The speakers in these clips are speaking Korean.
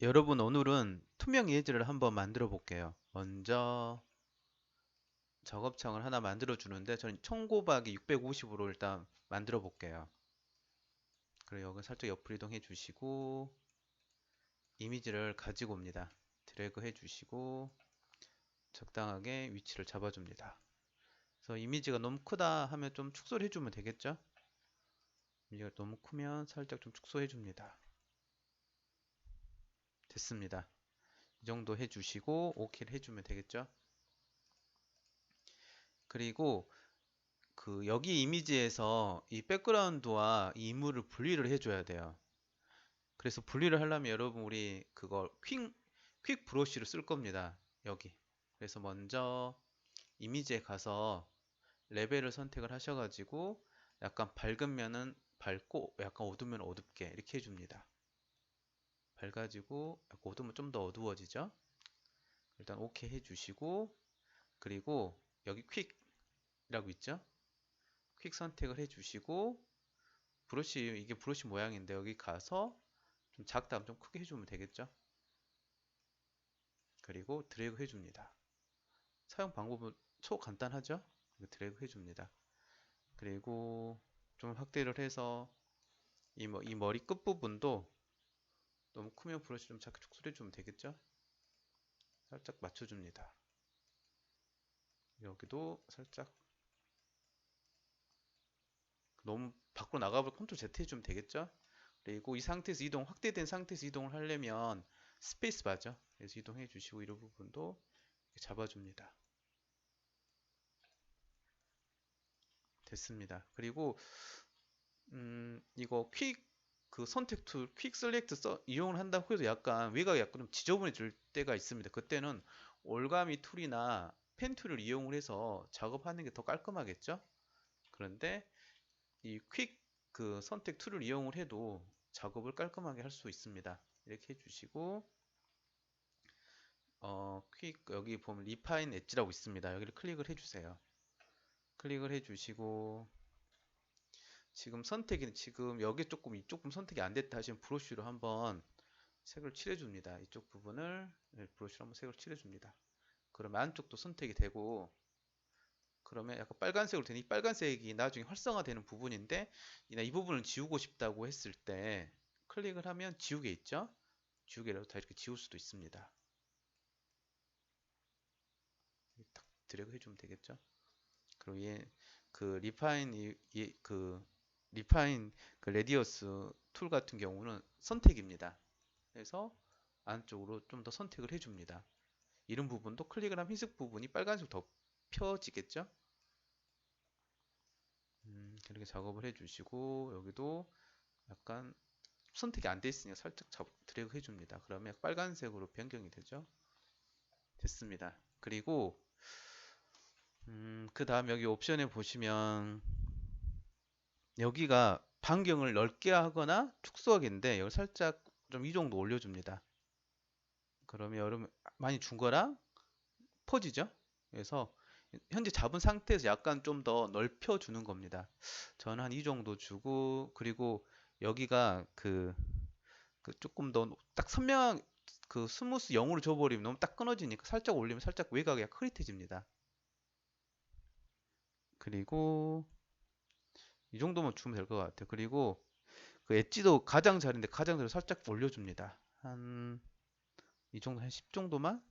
여러분 오늘은 투명 예지를 한번 만들어 볼게요. 먼저 작업창을 하나 만들어 주는데 저는 총곱하기 650으로 일단 만들어 볼게요. 그리고 여기 살짝 옆으로 이동해 주시고 이미지를 가지고 옵니다. 드래그 해 주시고 적당하게 위치를 잡아 줍니다. 그래서 이미지가 너무 크다 하면 좀 축소를 해 주면 되겠죠? 이미지가 너무 크면 살짝 좀 축소해 줍니다. 됐습니다. 이 정도 해주시고 OK를 해주면 되겠죠. 그리고 그 여기 이미지에서 이 백그라운드와 이 인물을 분리를 해줘야 돼요. 그래서 분리를 하려면 여러분 우리 그걸 퀵, 퀵 브러쉬를 쓸 겁니다. 여기. 그래서 먼저 이미지에 가서 레벨을 선택을 하셔가지고 약간 밝으면은 밝고 약간 어두우면 어둡게 이렇게 해줍니다. 밝아지고 약간 어두우면 좀 더 어두워지죠. 일단 OK 해주시고 그리고 여기 퀵 이라고 있죠. 퀵 선택을 해주시고 브러쉬 이게 브러쉬 모양인데 여기 가서 좀 작다 하면 좀 크게 해주면 되겠죠. 그리고 드래그 해줍니다. 사용 방법은 초 간단하죠. 드래그 해줍니다. 그리고 좀 확대를 해서 이, 뭐, 이 머리 끝 부분도 너무 크면 브러쉬 좀 작게 축소해 주면 되겠죠? 살짝 맞춰줍니다. 여기도 살짝 너무 밖으로 나가볼 컨트롤 Z 해주면 되겠죠? 그리고 이 상태에서 이동, 확대된 상태에서 이동을 하려면 스페이스 바죠. 그래서 이동해 주시고 이런 부분도 잡아줍니다. 됐습니다. 그리고 음, 이거 퀵 그 선택 툴, 퀵 셀렉트 써, 이용을 한다고 해도 약간 외곽이 약간 좀 지저분해질 때가 있습니다. 그때는 올가미 툴이나 펜 툴을 이용을 해서 작업하는 게 더 깔끔하겠죠? 그런데 이 퀵 그 선택 툴을 이용을 해도 작업을 깔끔하게 할 수 있습니다. 이렇게 해주시고 어, 퀵 여기 보면 리파인 엣지라고 있습니다. 여기를 클릭을 해주세요. 클릭을 해주시고 지금 선택이 지금 여기 조금 부분 선택이 안 됐다 하시면 브러쉬로 한번 색을 칠해 줍니다. 이쪽 부분을 네, 브러쉬로 한번 색을 칠해 줍니다. 그러면 안쪽도 선택이 되고 그러면 약간 빨간색으로 되니 이 빨간색이 나중에 활성화되는 부분인데 이 부분을 지우고 싶다고 했을 때 클릭을 하면 지우개 있죠? 지우개라도 다 이렇게 지울 수도 있습니다. 딱 드래그 해주면 되겠죠? 그리고 얘 그 리파인 이, 그 리파인 그 레디어스 툴 같은 경우는 선택입니다. 그래서 안쪽으로 좀 더 선택을 해줍니다. 이런 부분도 클릭을 하면 흰색 부분이 빨간색 더 펴지겠죠? 음, 그렇게 작업을 해주시고 여기도 약간 선택이 안 돼 있으니까 살짝 잡, 드래그 해줍니다. 그러면 빨간색으로 변경이 되죠? 됐습니다. 그리고 음, 그 다음 여기 옵션에 보시면 여기가 반경을 넓게 하거나 축소하기인데 여기 살짝 좀 이 정도 올려줍니다. 그러면 여러분 많이 준 거랑 퍼지죠? 그래서 현재 잡은 상태에서 약간 좀 더 넓혀 주는 겁니다. 저는 한 이 정도 주고 그리고 여기가 그, 그 조금 더 딱 선명한 그 스무스 0으로 줘버리면 너무 딱 끊어지니까 살짝 올리면 살짝 외곽이 흐릿해집니다. 그리고 이 정도만 주면 될 것 같아요. 그리고 그 엣지도 가장 잘인데 가장 잘 살짝 올려줍니다. 한 이 정도 한 10 정도만?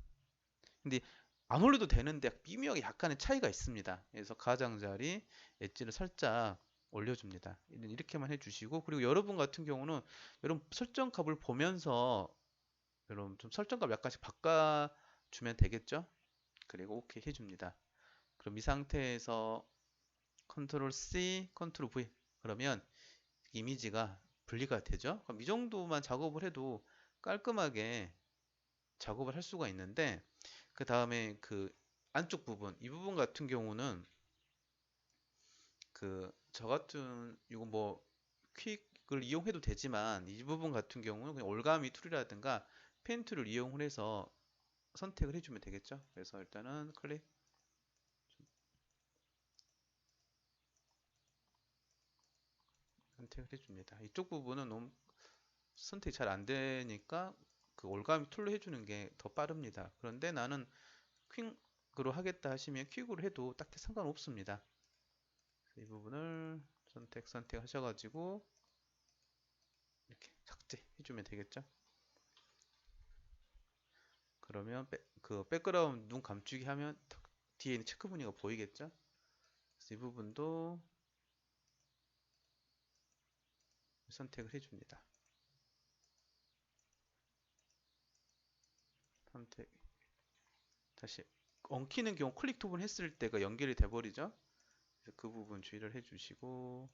근데 안 올려도 되는데 미묘하게 약간의 차이가 있습니다. 그래서 가장 자리 엣지를 살짝 올려줍니다. 이렇게만 해주시고 그리고 여러분 같은 경우는 여러분 설정값을 보면서 여러분 좀 설정값 약간씩 바꿔 주면 되겠죠? 그리고 오케이 해줍니다. 그럼 이 상태에서 컨트롤 C, 컨트롤 V 그러면 이미지가 분리가 되죠. 그럼 이 정도만 작업을 해도 깔끔하게 작업을 할 수가 있는데 그 다음에 그 안쪽 부분 이 부분 같은 경우는 그 저 같은 이거 뭐 퀵을 이용해도 되지만 이 부분 같은 경우는 그냥 올가미 툴이라든가 펜 툴을 이용을 해서 선택을 해주면 되겠죠. 그래서 일단은 클릭 선택을 해줍니다. 이쪽 부분은 너무 선택이 잘 안 되니까 그 올가미 툴로 해주는 게 더 빠릅니다. 그런데 나는 퀵으로 하겠다 하시면 퀵으로 해도 딱히 상관없습니다. 이 부분을 선택 선택 하셔가지고 이렇게 삭제 해주면 되겠죠. 그러면 백, 그 백그라운드 눈 감추기 하면 탁 뒤에 있는 체크 무늬가 보이겠죠? 이 부분도 선택을 해줍니다. 선택 다시 엉키는 경우 클릭 두번 했을 때가 연결이 돼 버리죠. 그래서 그 부분 주의를 해주시고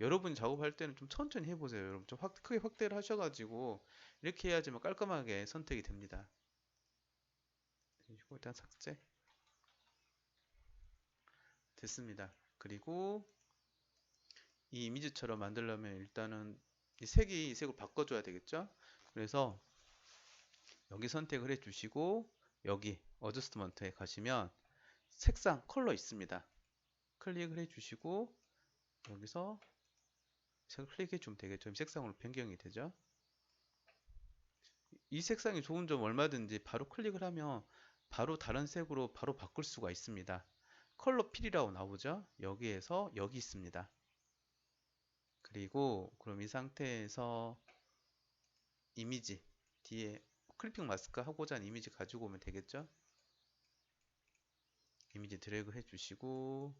여러분이 작업할 때는 좀 천천히 해보세요. 여러분 좀 확, 크게 확대를 하셔가지고 이렇게 해야지만 깔끔하게 선택이 됩니다. 일단 삭제 됐습니다. 그리고 이 이미지처럼 만들려면 일단은 이 색이 이 색으로 바꿔줘야 되겠죠? 그래서 여기 선택을 해주시고 여기 어저스트먼트에 가시면 색상 컬러 있습니다. 클릭을 해주시고 여기서 색을 클릭해 주면 되겠죠. 색상으로 변경이 되죠. 이 색상이 좋은 점 얼마든지 바로 클릭을 하면 바로 다른 색으로 바로 바꿀 수가 있습니다. 컬러 필이라고 나오죠. 여기에서 여기 있습니다. 그리고 그럼 이 상태에서 이미지 뒤에 클리핑 마스크 하고자 하는 이미지 가지고 오면 되겠죠. 이미지 드래그 해주시고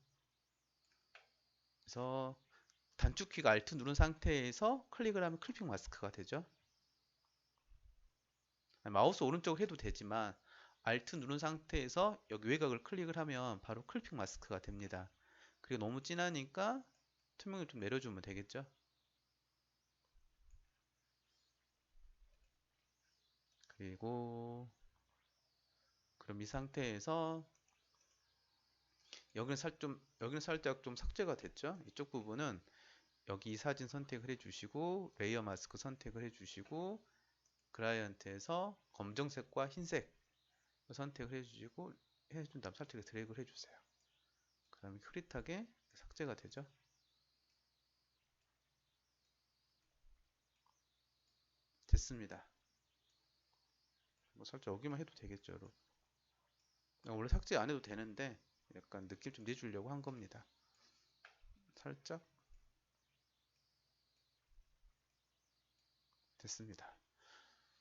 그래서 단축키가 Alt 누른 상태에서 클릭을 하면 클리핑 마스크가 되죠. 마우스 오른쪽으로 해도 되지만 Alt 누른 상태에서 여기 외곽을 클릭을 하면 바로 클리핑 마스크가 됩니다. 그리고 너무 진하니까 투명을 좀 내려주면 되겠죠. 그리고 그럼 이 상태에서 여기는 살 좀 여기는 살짝 좀 삭제가 됐죠. 이쪽 부분은 여기 이 사진 선택을 해주시고 레이어 마스크 선택을 해주시고 클라이언트에서 검정색과 흰색 선택을 해주시고 해준 다음 살짝 드래그를 해주세요. 그러면 흐릿하게 삭제가 되죠. 됐습니다. 뭐 살짝 여기만 해도 되겠죠, 여러분. 원래 삭제 안 해도 되는데 약간 느낌 좀 내주려고 한 겁니다. 살짝 됐습니다.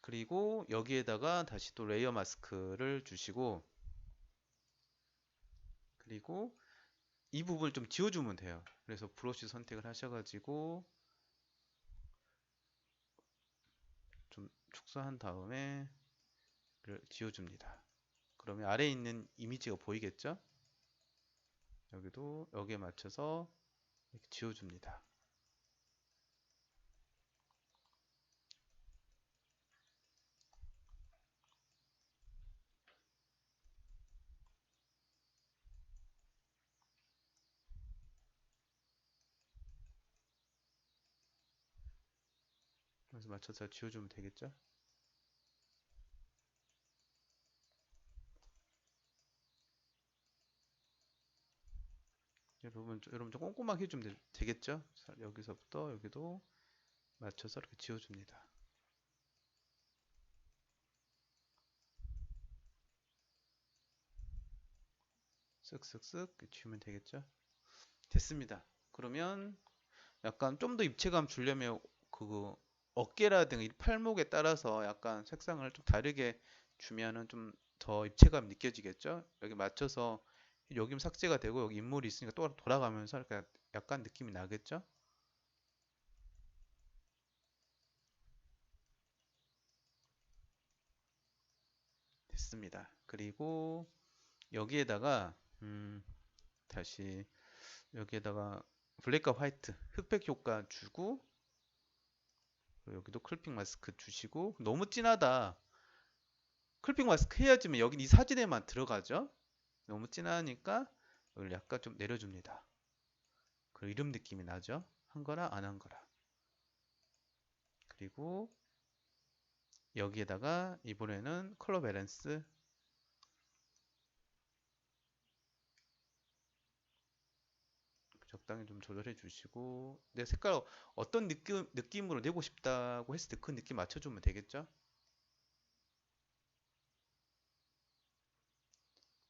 그리고 여기에다가 다시 또 레이어 마스크를 주시고 그리고 이 부분을 좀 지워주면 돼요. 그래서 브러쉬 선택을 하셔가지고 좀 축소한 다음에 지워줍니다. 그러면 아래에 있는 이미지가 보이겠죠? 여기도 여기에 맞춰서 지워줍니다. 그래서 맞춰서 지워주면 되겠죠? 여러분, 여러분 좀 꼼꼼하게 해주면 되겠죠? 여기서부터 여기도 맞춰서 이렇게 지워줍니다. 쓱쓱쓱 지우면 되겠죠? 됐습니다. 그러면 약간 좀 더 입체감 주려면 그 어깨라든가 팔목에 따라서 약간 색상을 좀 다르게 주면은 좀 더 입체감 느껴지겠죠? 여기 맞춰서 여기 삭제가 되고 여기 인물이 있으니까 또 돌아가면서 약간, 약간 느낌이 나겠죠? 됐습니다. 그리고 여기에다가 음, 다시 여기에다가 블랙과 화이트 흑백 효과 주고 여기도 클핑 마스크 주시고 너무 진하다 클핑 마스크 해야지만 여기 이 사진에만 들어가죠 너무 진하니까 여기 약간 좀 내려줍니다. 그 이름 느낌이 나죠? 한 거나 안한 거라. 그리고 여기에다가 이번에는 컬러 밸런스 적당히 좀 조절해 주시고 내 색깔 어떤 느낌, 느낌으로 내고 싶다고 했을 때 그 느낌 맞춰주면 되겠죠?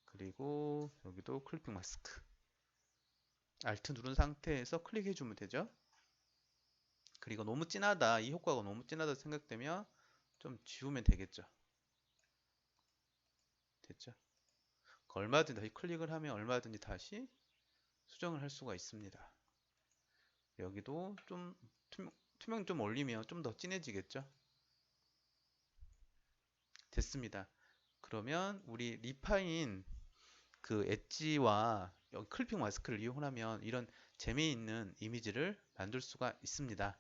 그리고 여기도 클리핑 마스크 Alt 누른 상태에서 클릭해 주면 되죠? 그리고 너무 진하다 이 효과가 너무 진하다 생각되면 좀 지우면 되겠죠? 됐죠? 그 얼마든지 다시 클릭을 하면 얼마든지 다시 수정을 할 수가 있습니다. 여기도 좀 투명, 투명 좀 올리면 좀 더 진해지겠죠? 됐습니다. 그러면 우리 리파인 그 엣지와 여기 클리핑 마스크를 이용하면 이런 재미있는 이미지를 만들 수가 있습니다.